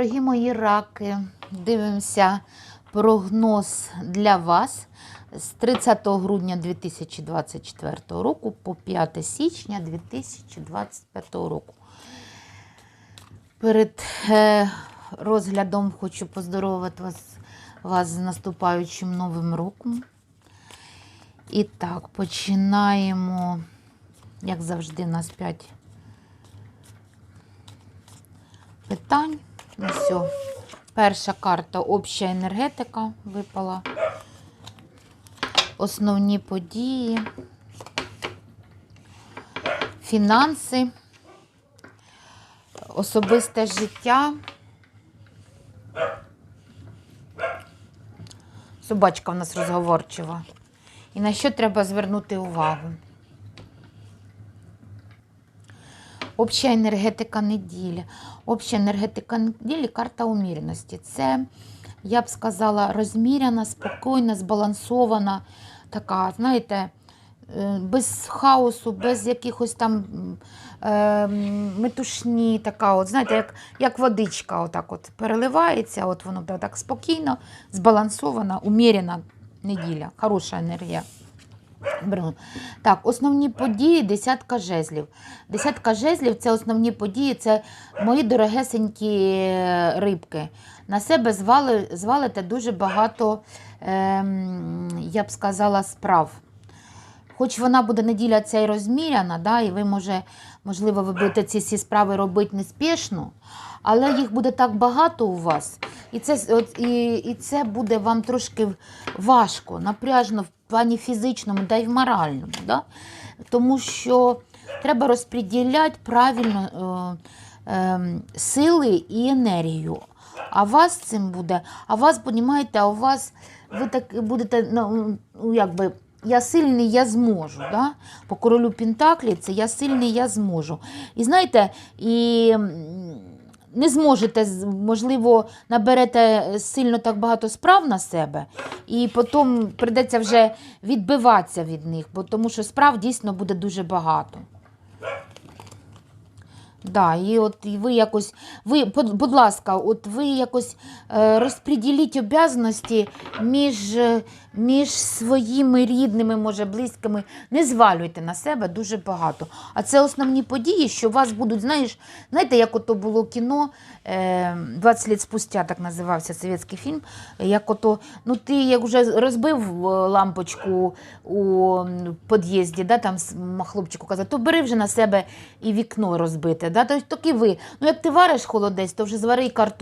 Дорогі мої раки, дивимося прогноз для вас з 30 грудня 2024 року по 5 січня 2025 року. Перед е, розглядом хочу поздоровити вас, вас з наступаючим новим роком. І так, починаємо, як завжди, у нас 5 питань. Ну все. Перша карта обща енергетика випала. Основні події, фінанси, особисте життя. Собачка в нас розговорчива. І на що треба звернути увагу? Обща енергетика неділі. Обща енергетика неділі карта умірності. Це, я б сказала, розміряна, спокійна, збалансована, така, знаєте, е, без хаосу, без якихось там е, метушні, така, от, знаєте, як, як водичка отак от переливається, от воно так спокійно, збалансована, умірена неділя, хороша енергія. Так, основні події десятка жезлів. Десятка жезлів це основні події, це мої дорогесенькі е, рибки. На себе звали, звалите дуже багато, ем, я б сказала, справ. Хоч вона буде неділя ця й розміряна, да, і ви, може, можливо, ви будете ці всі справи робити неспішно, але їх буде так багато у вас, і це, і, і це буде вам трошки важко, напряжно плані фізичному, да й в моральному. Да? Тому що треба розподіляти правильно е, е, сили і енергію. А вас цим буде, а вас, понімаєте, а у вас ви так будете, ну, ну, якби. Я сильний, я зможу. Да? По королю Пентаклі це я сильний, я зможу. І знаєте, і не зможете, можливо, наберете сильно так багато справ на себе, і потім прийдеться вже відбиватися від них, бо тому що справ дійсно буде дуже багато. Да, і от і ви якось, ви, будь ласка, от ви якось е, розподіліть обов'язаності між, е, між своїми рідними, може, близькими. Не звалюйте на себе дуже багато. А це основні події, що у вас будуть, знаєш, знаєте, як ото було кіно е, 20 літ спустя, так називався совєтський фільм. Як ото, ну ти як вже розбив е, лампочку у під'їзді, да, там хлопчику казав, то бери вже на себе і вікно розбите. Да? То, так і ви. Ну як ти вариш холодець, то вже звари і картоплю.